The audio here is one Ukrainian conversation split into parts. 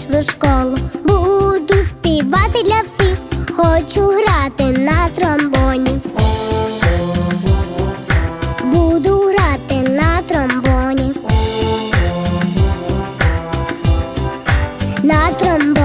музичну школу. Буду співати для всіх, хочу грати на тромбоні. Буду грати на тромбоні. На тромбоні.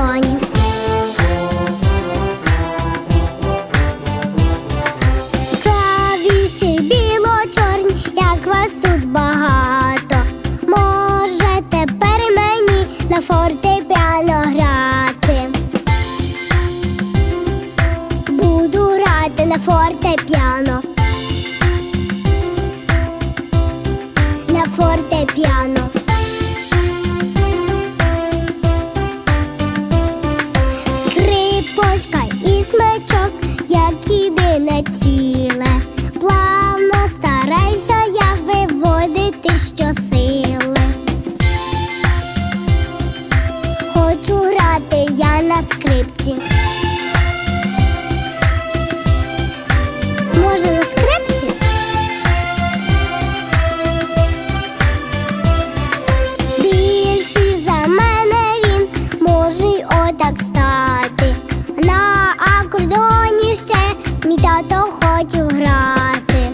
Грати на фортепіано. На фортепіано. Скрипочка тато хоче грати.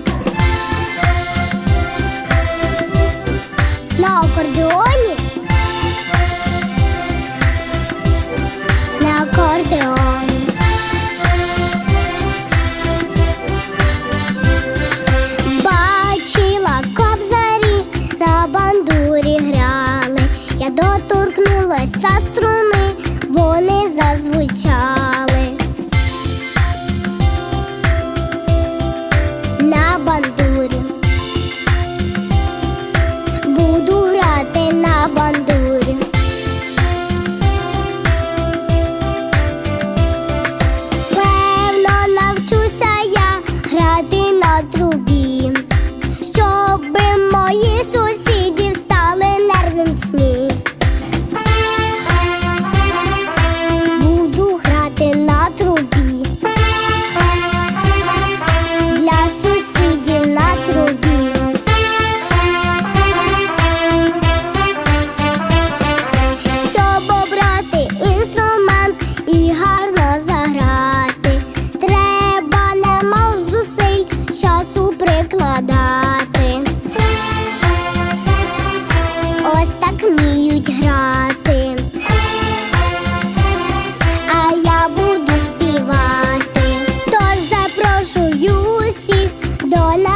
На акордеоні? На акордеоні. Бачила кобзарі на бандурі грали. Я доторкнулася струни, вони зазвучали. Грати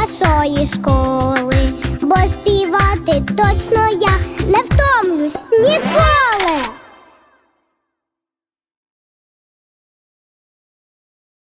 нашої школи, бо співати точно я не втомлюсь ніколи.